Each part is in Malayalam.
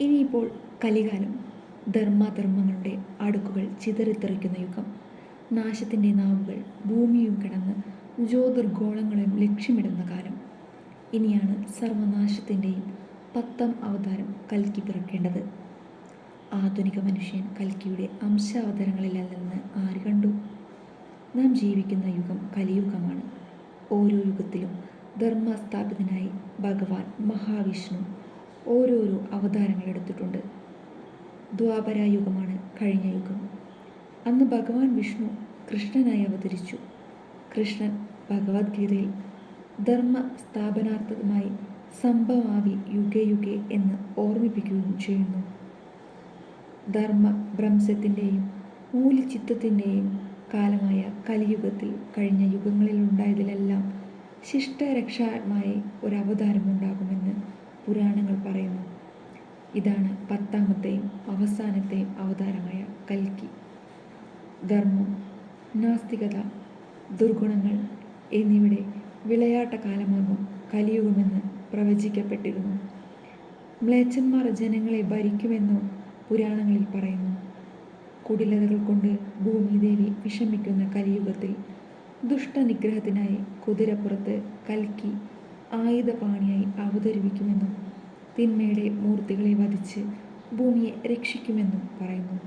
ഇനിയിപ്പോൾ കലികാലം ധർമാധർമ്മങ്ങളുടെ അടുക്കുകൾ ചിതറിത്തെറിക്കുന്ന യുഗം. നാശത്തിന്റെ നാവുകൾ ഭൂമിയും കിടന്ന് ജ്യോതിർഗോളങ്ങളും ലക്ഷ്യമിടുന്ന കാലം. ഇനിയാണ് സർവനാശത്തിന്റെയും പത്താം അവതാരം കൽക്കി പിറക്കേണ്ടത്. ആധുനിക മനുഷ്യൻ കൽക്കിയുടെ അംശാവതാരങ്ങളിലല്ലെന്ന് ആര് കണ്ടു? നാം ജീവിക്കുന്ന യുഗം കലിയുഗമാണ്. ഓരോ യുഗത്തിലും ധർമ്മസ്ഥാപിതനായി ഭഗവാൻ മഹാവിഷ്ണു ഓരോരോ അവതാരങ്ങൾ എടുത്തിട്ടുണ്ട്. ദ്വാപരായുഗമാണ് കഴിഞ്ഞ യുഗം. അന്ന് ഭഗവാൻ വിഷ്ണു കൃഷ്ണനായി അവതരിച്ചു. കൃഷ്ണൻ ഭഗവത്ഗീതയിൽ ധർമ്മ സ്ഥാപനാർത്ഥമായി സംഭവാവി യുഗേ യുഗേ എന്ന് ഓർമ്മിപ്പിക്കുകയും ചെയ്യുന്നു. ധർമ്മ ഭ്രംശത്തിന്റെയും മൂല്യചിത്തത്തിന്റെയും കാലമായ കലിയുഗത്തിൽ കഴിഞ്ഞ യുഗങ്ങളിൽ യുഗങ്ങളിലുണ്ടായതിലെല്ലാം ശിഷ്ടരക്ഷാമായി ഒരവതാരമുണ്ടാകുമെന്ന് പുരാണങ്ങൾ പറയുന്നു. ഇതാണ് പത്താമത്തെയും അവസാനത്തെയും അവതാരമായ കൽക്കി. ധർമ്മം നാസ്തികത ദുർഗുണങ്ങൾ എന്നിവിടെ വിളയാട്ട കാലമാകും കലിയുഗമെന്ന് പ്രവചിക്കപ്പെട്ടിരുന്നു. മ്ലേച്ഛന്മാർ ജനങ്ങളെ ഭരിക്കുമെന്നും പുരാണങ്ങളിൽ പറയുന്നു. കുടിലതകൾ കൊണ്ട് ഭൂമിദേവി വിഷമിക്കുന്ന കലിയുഗത്തിൽ ദുഷ്ടനിഗ്രഹത്തിനായി കുതിരപ്പുറത്ത് കൽക്കി ആയുധപാണിയായി അവതരിപ്പിക്കുമെന്നും തിന്മയുടെ മൂർത്തികളെ വധിച്ച് ഭൂമിയെ രക്ഷിക്കുമെന്നും പറയുന്നു.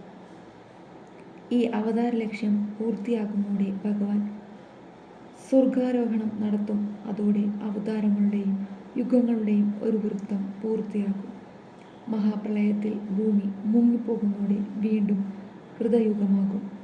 ഈ അവതാര ലക്ഷ്യം പൂർത്തിയാകുന്നതോടെ ഭഗവാൻ സ്വർഗാരോഹണം നടത്തും. അതോടെ അവതാരങ്ങളുടെയും യുഗങ്ങളുടെയും ഒരു വൃത്തം പൂർത്തിയാകും. മഹാപ്രളയത്തിൽ ഭൂമി മുങ്ങിപ്പോകുന്നതോടെ വീണ്ടും ഹൃദയുഗമാകും